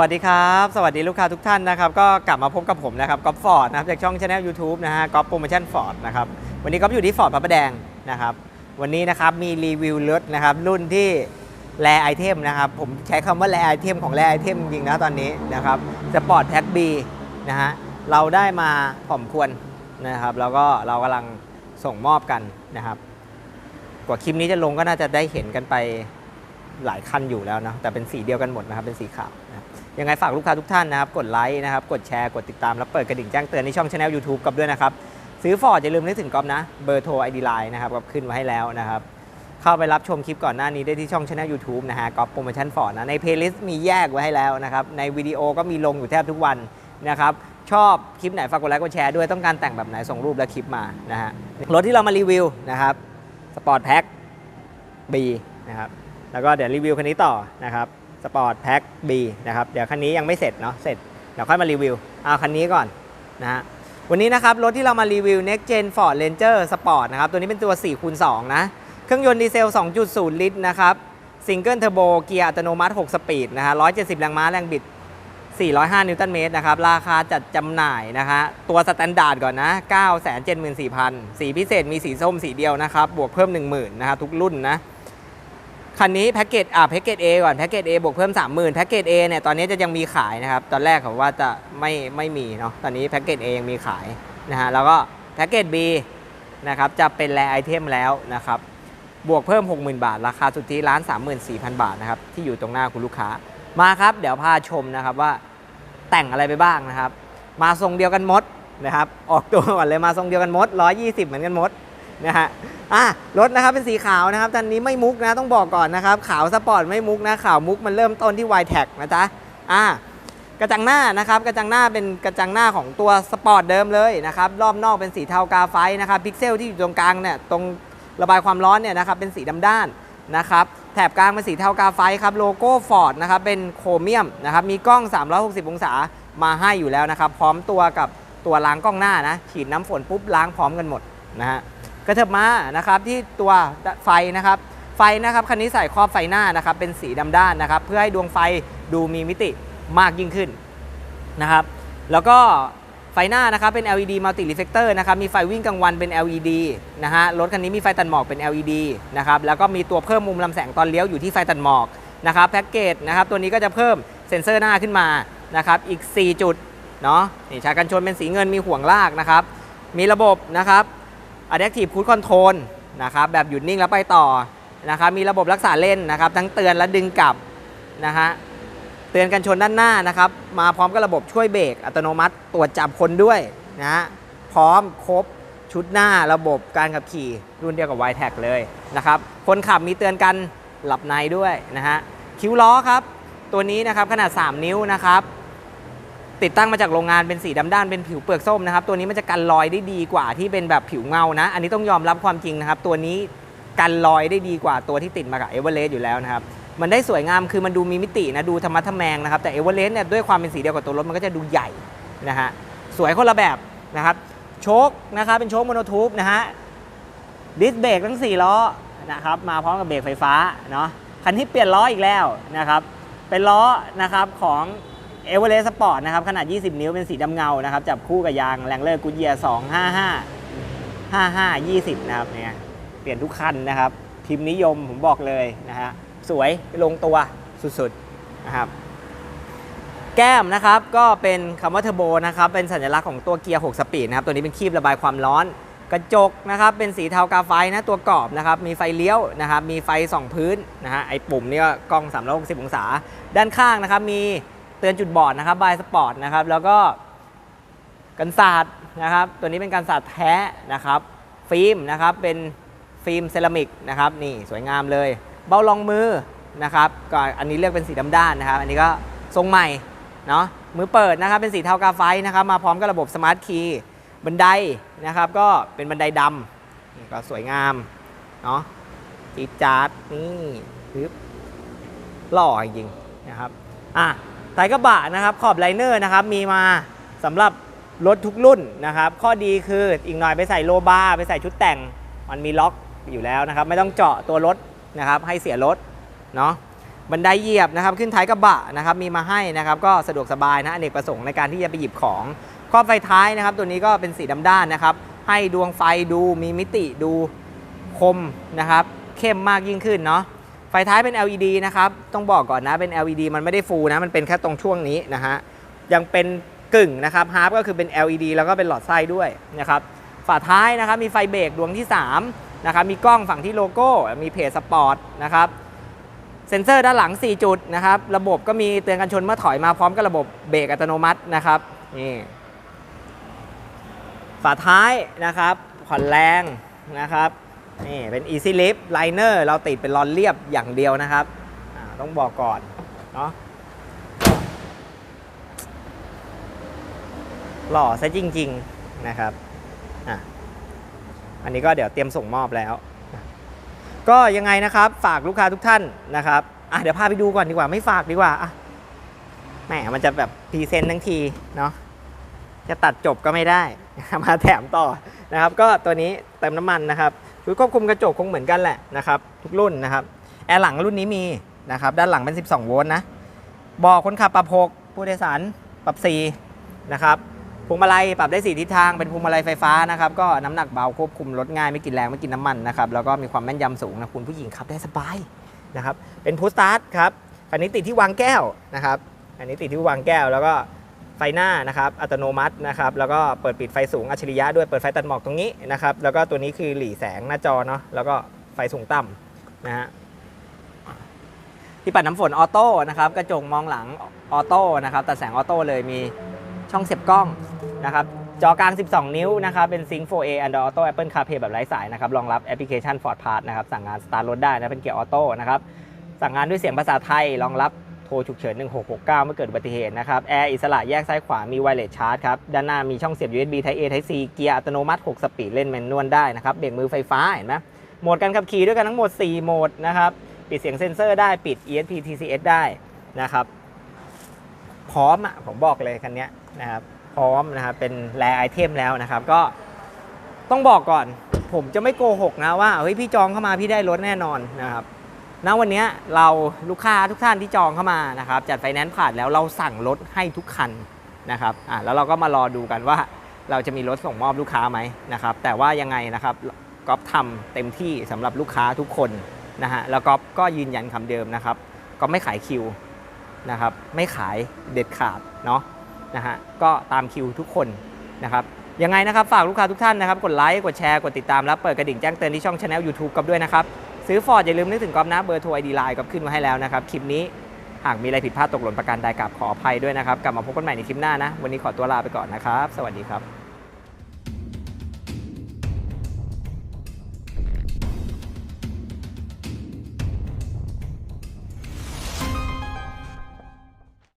วัสดีครับ สวัสดีลูกค้าทุกท่านนะครับ ก็กลับมาพบกับผมนะครับก๊อฟฟอร์ดนะครับจากช่องช anel YouTube นะฮะก๊อฟโปรโมชั่นฟอร์ดนะครับวันนี้ก๊อฟอยู่ที่ฟอร์ดพระประแดงนะครับวันนี้นะครับมีรีวิวรถนะครับรุ่นที่แรไอเทมนะครับผมใช้คำว่าแรไอเทมของแรไอเทมจริงนะตอนนี้นะครับสปอร์ตแท็กบีนะฮะเราได้มาผอมควรนะครับแล้วก็เรากำลังส่งมอบกันนะครับกว่าคลิปนี้จะลงก็น่าจะได้เห็นกันไปหลายคันอยู่แล้วนะแต่เป็นสีเดียวกันหมดนะครับเป็นสีขาวนะ ยังไงฝากลูกค้าทุกท่านนะครับ กดไลค์นะครับ กดแชร์ กดติดตาม แล้วเปิดกระดิ่งแจ้งเตือนในช่องช anel YouTube กับด้วยนะครับ ซื้อฟอร์ดอย่าลืมนึกถึงก๊อฟนะ เบอร์โทรไอดีไลน์นะครับก็ขึ้นไว้ให้แล้วนะครับ เข้าไปรับชมคลิปก่อนหน้านี้ได้ที่ช่องช anel YouTube นะฮะก๊อฟโปรโมชั่นฟอร์ดนะ ในเพลย์ลิสต์มีแยกไว้ให้แล้วนะครับ ในวิดีโอก็มีลงอยู่แทบทุกวันนะครับ ชอบคลิปไหนฝากกดไลค์กดแชร์ด้วยต้องการแต่งแบบไหนส่งรูปและคลิปมานะฮะ รถที่เรามารีวิวนะครับ สปอร์ตแพ็ค B นะครับ แล้วก็เดี๋ยวรีวิวคันนี้ต่อนะครับ สปอร์ตแพ็ค B นะครับเดี๋ยวคันนี้ยังไม่เสร็จเนาะเสร็จเดี๋ยวค่อยมารีวิวเอาคันนี้ก่อนนะฮะวันนี้นะครับรถที่เรามารีวิว Next Gen Ford Ranger Sport นะครับตัวนี้เป็นตัว4คูณ2นะเครื่องยนต์ดีเซล 2.0 ลิตรนะครับซิงเกิลเทอร์โบเกียร์อัตโนมัติ 6 สปีดนะฮะ170 แรงม้าแรงบิด 405 นิวตันเมตรนะครับราคาจัดจำหน่ายนะฮะตัวสแตนดาร์ดก่อนนะ 974,000 สีพิเศษมีสีส้มสีเดียวนะครับบวกเพิ่ม 10,000 นะฮะทุกรุ่นนะ คันนี้แพ็กเกจอ่าแพ็กเกจ A ก่อนแพ็กเกจ A บวกเพิ่ม 30,000แพ็กเกจ A เนี่ยตอนนี้จะยังมีขายนะครับ ตอนแรกเขาว่าจะไม่ไม่มีเนาะตอนนี้แพ็กเกจ A ยังมีขายนะฮะแล้วก็แพ็กเกจ B นะครับจะเป็นแรไอเทมแล้วนะครับบวกเพิ่ม 60,000 บาท ราคาสุทธิร้าน 34,000 บาทนะครับที่อยู่ตรงหน้าคุณลูกค้ามาครับ เดี๋ยวพาชมนะครับว่าแต่งอะไรไปบ้างนะครับ มาทรงเดียวกันหมดนะครับ ออกตัวก่อนเลยมาทรงเดียวกันหมด 120 เหมือนกันหมด นะฮะอะรถนะครับเป็นสีขาวนะครับตอนนี้ไม่มุกนะต้องบอกก่อนนะครับขาวสปอร์ตไม่มุกนะขาวมุกมันเริ่มต้นที่ y t e c นะจ๊ะอะกระจังหน้านะครับกระจังหน้าเป็นกระจังหน้าของตัวสปอร์ตเดิมเลยนะครับรอบนอกเป็นสีเทากาไฟนะครับพิกเซลที่อยู่ตรงกลางเนี่ยตรงระบายความร้อนเนี่ยนะครับเป็นสีดำด้านนะครับแถบกลางเป็นสีเทากาไฟครับโลโก้ฟอร์ดนะครับเป็นโครเมียมนะครับมีกล้อง 360 องศามาให้อยู่แล้วนะครับ พร้อมตัวกับตัวล้างกล้องหน้านะฉีดน้ำฝนปุ๊บล้างพร้อมกันหมดนะฮะ กระเถิบมานะครับที่ตัวไฟนะครับไฟนะครับคันนี้ใส่ครอบไฟหน้านะครับเป็นสีดำด้านนะครับ เพื่อให้ดวงไฟดูมีมิติมากยิ่งขึ้นนะครับ แล้วก็ไฟหน้านะครับเป็น LED multi reflector นะครับมีไฟวิ่งกลางวันเป็น LED นะฮะรถคันนี้มีไฟตัดหมอกเป็น LED นะครับแล้วก็มีตัวเพิ่มมุมลำแสงตอนเลี้ยวอยู่ที่ไฟตัดหมอกนะครับแพ็กเกจนะครับตัวนี้ก็จะเพิ่มเซ็นเซอร์หน้าขึ้นมานะครับอีก 4 จุดเนาะนี่ชายกันชนเป็นสีเงินมีห่วงลากนะครับมีระบบนะครับ Adaptive Cruise Control นะครับแบบหยุดนิ่งแล้วไปต่อนะครับมีระบบรักษาเล่นนะครับ ทั้งเตือนและดึงกลับนะฮะเตือนกันชนด้านหน้านะครับ มาพร้อมกับระบบช่วยเบรกอัตโนมัติตรวจจับคนด้วยนะฮะพร้อมครบชุดหน้าระบบการขับขี่รุ่นเดียวกับ y t e c เลยนะครับคนขับมีเตือนกันหลับในด้วยนะฮะคิ้วล้อครับ ตัวนี้นะครับขนาด 3 นิ้วนะครับ ติดตั้งมาจากโรงงานเป็นสีดำด้านเป็นผิวเปลือกส้มนะครับ ตัวนี้มันจะกันรอยได้ดีกว่าที่เป็นแบบผิวเงานะ อันนี้ต้องยอมรับความจริงนะครับ ตัวนี้กันรอยได้ดีกว่าตัวที่ติดมากับเอเวอเรสต์อยู่แล้วนะครับมันได้สวยงามคือมันดูมีมิตินะดูธรรมะทแมงนะครับแต่เอเวอเรสต์เนี่ยด้วยความเป็นสีเดียวกับตัวรถมันก็จะดูใหญ่นะฮะสวยคนละแบบนะครับโชคนะครับเป็นโชคโมโนทูบนะฮะดิสเบรกทั้ง 4 ล้อนะครับมาพร้อมกับเบรกไฟฟ้าเนาะคันที่เปลี่ยนล้ออีกแล้วนะครับเป็นล้อนะครับของ เอเวอเรสต์สปอร์ตนะครับขนาด 20 นิ้วเป็นสีดำเงานะครับจับคู่กับยางแรงเลอร์กูเยีย255 55 20 นะครับเนี่ยเปลี่ยนทุกคันนะครับ พิมพ์นิยมผมบอกเลยนะฮะสวยลงตัวสุดๆนะครับแก้มนะครับก็เป็นคำว่าเทอร์โบนะครับเป็นสัญลักษณ์ของตัวเกียร์ 6 สปีดนะครับตัวนี้เป็นคีบระบายความร้อน กระจกนะครับเป็นสีเทากาไฟนะตัวกรอบนะครับมีไฟเลี้ยวนะครับมีไฟส่องพื้นนะฮะไอ้ปุ่มนี่ก็กล้อง 360 องศา ด้านข้างนะครับมี เตือนจุดบอดนะครับบายสปอร์ตนะครับ แล้วก็กันศาสตร์นะครับ ตัวนี้เป็นกันศาสตร์แท้นะครับ ฟิล์มนะครับ เป็นฟิล์มเซรามิกนะครับ นี่สวยงามเลย เบ้ารองมือนะครับก็อันนี้เลือกเป็นสีดำด้านนะครับ อันนี้ก็ทรงใหม่เนาะ มือเปิดนะครับ เป็นสีเทากาไฟนะครับ มาพร้อมกับระบบสมาร์ทคีย์ บันไดนะครับ ก็เป็นบันไดดำนี่ก็สวยงามเนาะจี๊ดจ๊าดนี่ปึ๊บหล่อจริงๆนะครับ อะ ท้ายกระบะนะครับขอบไลเนอร์นะครับมีมาสำหรับรถทุกรุ่นนะครับ ข้อดีคืออีกหน่อยไปใส่โลบาไปใส่ชุดแต่ง มันมีล็อกอยู่แล้วนะครับ ไม่ต้องเจาะตัวรถนะครับ ให้เสียรถเนาะบันไดเหยียบนะครับ ขึ้นท้ายกระบะนะครับมีมาให้นะครับ ก็สะดวกสบายนะอเนกประสงค์ในการที่จะไปหยิบของครอบไฟท้ายนะครับ ตัวนี้ก็เป็นสีดำด้านนะครับ ให้ดวงไฟดูมีมิติดูคมนะครับ เข้มมากยิ่งขึ้นเนาะ ฟท้ายเป็น LED นะครับ ต้องบอกก่อนนะเป็น LED มันไม่ได้ฟูลนะ มันเป็นแค่ตรงช่วงนี้นะฮะ ยังเป็นกึ่งนะครับฮาร์ปก็คือเป็น LED แล้วก็เป็นหลอดไส้ด้วยนะครับ ฝาท้ายนะครับมีไฟเบรกดวงที่ 3 นะครับ มีกล้องฝั่งที่โลโก้ มีเพจสปอร์ตนะครับเซ็นเซอร์ด้านหลัง 4 จุดนะครับ ระบบก็มีเตือนกันชนเมื่อถอยมาพร้อมกับระบบเบรกอัตโนมัตินะครับ นี่ ฝาท้ายนะครับผ่อนแรงนะครับ นี่เป็น Easy Lift Liner เราติดเป็นรอนเรียบอย่างเดียวนะครับ ต้องบอกก่อนเนาะหล่อซะจริง ๆนะครับอะอันนี้ก็เดี๋ยวเตรียมส่งมอบแล้ว ก็ยังไงนะครับฝากลูกค้าทุกท่านนะครับอะเดี๋ยวพาไปดูก่อนดีกว่าไม่ฝากดีกว่าอะแหมมันจะแบบพรีเซนต์ทั้งทีเนาะจะตัดจบก็ไม่ได้มาแถมต่อนะครับ ก็ตัวนี้เติมน้ำมันนะครับ ชุดควบคุมกระจกคงเหมือนกันแหละนะครับทุกรุ่นนะครับแอร์หลังรุ่นนี้มีนะครับด้านหลังเป็น 12 โวลต์นะบอกคนขับปรับ6ผู้โดยสารปรับ4นะครับพวงมาลัยปรับได้ 4 ทิศทางเป็นพวงมาลัยไฟฟ้านะครับก็น้ำหนักเบาควบคุมรถง่ายไม่กินแรงไม่กินน้ำมันนะครับแล้วก็มีความแม่นยำสูงนะคุณผู้หญิงขับได้สบายนะครับเป็นพุชสตาร์ทครับอันนี้ติดที่วางแก้วนะครับอันนี้ติดที่วางแก้วแล้วก็ ไฟหน้านะครับอัตโนมัตินะครับแล้วก็เปิดปิดไฟสูงอัจฉริยะด้วยเปิดไฟตัดหมอกตรงนี้นะครับแล้วก็ตัวนี้คือหลีแสงหน้าจอเนาะแล้วก็ไฟสูงต่ำนะฮะที่ปัดน้ำฝนออโต้นะครับกระจกมองหลังออโต้นะครับตัดแสงออโต้เลยมีช่องเสียบกล้องนะครับจอกลาง 12 นิ้วนะครับเป็น Sync 4A Android Auto Apple CarPlay แบบไร้สายนะครับรองรับแอปพลิเคชัน Ford Pass นะครับสั่งงานสตาร์ทรถได้นะเป็นเกียร์ออโต้นะครับสั่งงานด้วยเสียงภาษาไทยรองรับ โทรฉุกเฉิน 1669 เมื่อเกิดอุบัติเหตุนะครับ แอร์อิสระแยกซ้ายขวา มีไวเลสชาร์จครับ ด้านหน้ามีช่องเสียบ USB Type A Type C เกียร์อัตโนมัติ 6 สปีด เล่นแมนนวลได้นะครับ เบรกมือไฟฟ้า เห็นไหมโหมดการขับขี่ด้วยกันทั้งหมด 4 โหมดนะครับ ปิดเสียงเซ็นเซอร์ได้ ปิด ESP TCS ได้นะครับ พร้อมอะ ผมบอกเลยคันนี้นะครับ พร้อมนะครับ เป็นแรไอเทมแล้วนะครับ ก็ต้องบอกก่อน ผมจะไม่โกหกนะว่า เฮ้ย พี่จองเข้ามาพี่ได้รถแน่นอนนะครับ ณวันนี้เราลูกค้าทุกท่านที่จองเข้ามานะครับจัดไฟแนนซ์ผ่านแล้วเราสั่งรถให้ทุกคันนะครับอ่าแล้วเราก็มารอดูกันว่าเราจะมีรถส่งมอบลูกค้าไหมนะครับ แต่ว่ายังไงนะครับก๊อฟทำเต็มที่สำหรับลูกค้าทุกคนนะฮะแล้วก๊อฟก็ยืนยันคำเดิมนะครับก็ไม่ขายคิวนะครับไม่ขายเด็ดขาดเนาะนะฮะก็ตามคิวทุกคนนะครับยังไงนะครับฝากลูกค้าทุกท่านนะครับ กดไลค์กดแชร์กดติดตามแล้วเปิดกระดิ่งแจ้งเตือนที่ช่องช anel YouTube กับด้วยนะครับ ซื้อฟอร์ดอย่าลืมนึกถึงก๊อฟนะเบอร์โทรไอดีไลน์ก็ขึ้นมาให้แล้วนะครับคลิปนี้หากมีอะไรผิดพลาดตกหล่นประการใดกับขออภัยด้วยนะครับ กลับมาพบกันใหม่ในคลิปหน้านะ วันนี้ขอตัวลาไปก่อนนะครับ สวัสดีครับ